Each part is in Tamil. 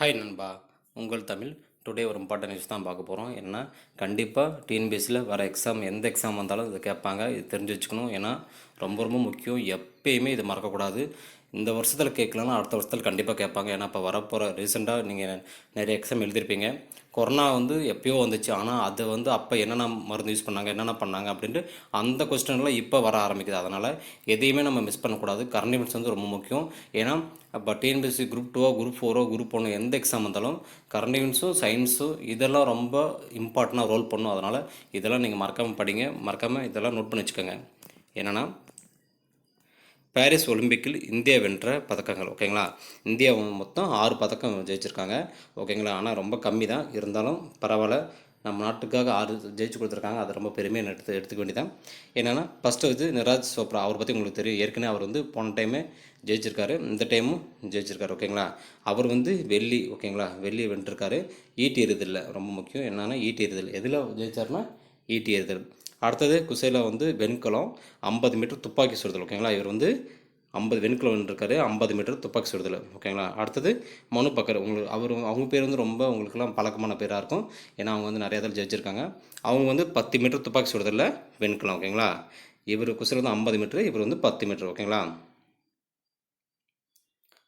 ஹாய் நண்பா. உங்கள் தமிழ். டுடே ஒரு இம்பார்ட்டன் நியூஸ் தான் பார்க்க போகிறோம் ஏன்னா கண்டிப்பாக டிஎன்பிஎஸ்சியில் வர எக்ஸாம் எந்த எக்ஸாம் வந்தாலும் இதை கேட்பாங்க. இது தெரிஞ்சு வச்சுக்கணும். ஏன்னா ரொம்ப ரொம்ப முக்கியம். எப்பயுமே இதை மறக்கக்கூடாது. இந்த வருஷத்தில் கேட்கலன்னா அடுத்த வருஷத்தில் கண்டிப்பாக கேட்பாங்க. ஏன்னா இப்போ வரப்போகிற ரீசெண்டாக நீங்கள் நிறைய எக்ஸாம் எழுதியிருப்பீங்க கொரோனா வந்து எப்பயோ வந்துச்சு. ஆனால் அது வந்து அப்போ என்னென்ன மருந்து யூஸ் பண்ணாங்க என்னென்ன பண்ணாங்க அப்படின்ட்டு அந்த கொஸ்டின்லாம் இப்போ வர ஆரம்பிக்குது. அதனால் எதையுமே நம்ம மிஸ் பண்ணக்கூடாது. கரண்ட் இவெண்ட்ஸ் வந்து ரொம்ப முக்கியம். ஏன்னா இப்போ டிஎன்பிஎஸ்சி குரூப் டூவோ குரூப் ஃபோரோ குரூப் ஒன்று எந்த எக்ஸாம் வந்தாலும் கரண்ட் இவெண்ட்ஸும் சயின்ஸும் இதெல்லாம் ரொம்ப இம்பார்ட்டண்ட்டாக ரோல் பண்ணும். அதனால் இதெல்லாம் நீங்கள் மறக்காமல் படிங்க. மறக்காமல் இதெல்லாம் நோட் பண்ணி வச்சுக்கோங்க. என்னென்னா பாரிஸ் ஒலிம்பிக்கில் இந்தியா வென்ற பதக்கங்கள் ஓகேங்களா? இந்தியா மொத்தம் ஆறு பதக்கம் ஜெயிச்சிருக்காங்க ஓகேங்களா? ஆனால் ரொம்ப கம்மி தான். இருந்தாலும் பரவாயில்ல. நம்ம நாட்டுக்காக ஆறு ஜெயிச்சு கொடுத்துருக்காங்க. அது ரொம்ப பெருமையாக எடுத்து எடுத்துக்க வேண்டியதான் என்னென்னா ஃபஸ்ட்டு வந்து நிராஜ் சோப்ரா அவரை பற்றி உங்களுக்கு தெரியும். ஏற்கனவே அவர் வந்து போன டைமே ஜெயிச்சிருக்காரு. இந்த டைமும் ஜெயிச்சிருக்காரு ஓகேங்களா? அவர் வந்து வெள்ளி ஓகேங்களா? வெள்ளி வென்றிருக்காரு. ஈட்டி எறிதல் ரொம்ப முக்கியம். என்னென்னா ஈட்டி எறிதல். எதில் ஜெயிச்சார்னா ஈட்டி எறிதல். அடுத்தது குசையில் வந்து வெண்கலம் ஐம்பது மீட்டர் துப்பாக்கி சுடுதல் ஓகேங்களா இவர் வந்து ஐம்பது வெண்கலம் இருக்காரு ஐம்பது மீட்டர் துப்பாக்கி சுடுதல் ஓகேங்களா அடுத்தது மனு பக்கர் உங்களுக்கு அவர் அவங்க பேர் வந்து ரொம்ப உங்களுக்குலாம் பழக்கமான பேராக இருக்கும். ஏன்னா அவங்க வந்து நிறையா தடவை ஜெயிச்சிருக்காங்க அவங்க வந்து பத்து மீட்டர் துப்பாக்கி சுடுதலில் வெண்கலம் ஓகேங்களா இவர் குசையில் வந்து ஐம்பது மீட்ரு இவர் வந்து பத்து மீட்டர் ஓகேங்களா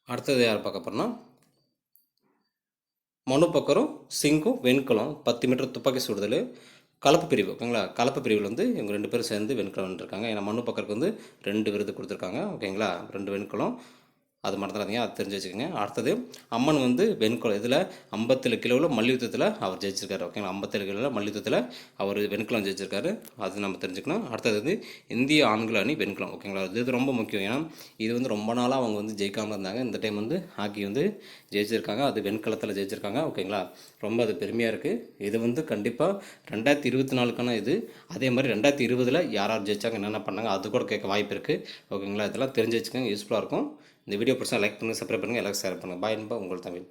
அடுத்தது யார் பார்க்க போகிறோம்னா மனு பக்கரும் சிங்கும் வெண்கலம் பத்து மீட்டர் துப்பாக்கி சுடுதல் கலப்பு பிரிவு ஓகேங்களா? கலப்பு பிரிவில் வந்து இவங்க ரெண்டு பேரும் சேர்ந்து வெண்கலம் இருக்காங்க ஏன்னா மனு பக்கருக்கு வந்து ரெண்டு விருது கொடுத்துருக்காங்க. ஓகேங்களா? ரெண்டு வெண்கலம். அது மறந்துடாதீங்க அது தெரிஞ்சு வச்சுக்கோங்க. அடுத்தது அம்மன் வந்து வெண்கலம் இதில் ஐம்பத்தேழு கிலோவில் மல்யுத்தத்தில் அவர் ஜெயிச்சிருக்காரு ஓகேங்களா ஐம்பத்தேழு கிலோவில் மல்யுத்தத்தில் அவர் வெண்கலம் ஜெயிச்சிருக்காரு அது நம்ம தெரிஞ்சுக்கணும். அடுத்தது வந்து இந்திய ஆண்கள் அணி வெண்கலம் ஓகேங்களா இது ரொம்ப முக்கியம் ஏன்னா இது வந்து ரொம்ப நாளாக அவங்க வந்து ஜெயிக்காமல் இருந்தாங்க. இந்த டைம் வந்து ஹாக்கி வந்து ஜெயிச்சிருக்காங்க அது வெண்கலத்தில் ஜெயிச்சிருக்காங்க ஓகேங்களா ரொம்ப அது பெருமையாக இருக்குது இது வந்து கண்டிப்பாக ரெண்டாயிரத்தி இருபத்தி நாலுக்கான இது. அதே மாதிரி ரெண்டாயிரத்தி இருபதில் யார் யார் ஜெயிச்சாங்க என்னென்ன பண்ணாங்க அது கூட கேட்க வாய்ப்பு இருக்குது ஓகேங்களா இதெல்லாம் தெரிஞ்சு வச்சுக்கோங்க யூஸ்ஃபுல்லாக இருக்கும். இந்த வீடியோ பிடிச்சா லைக் பண்ணுங்கள் சப்ஸ்கிரைப் பண்ணுங்கள் எல்லாருக்கும் ஷேர் பண்ணுங்கள் பாய் என்பா உங்கள் தமிழ்.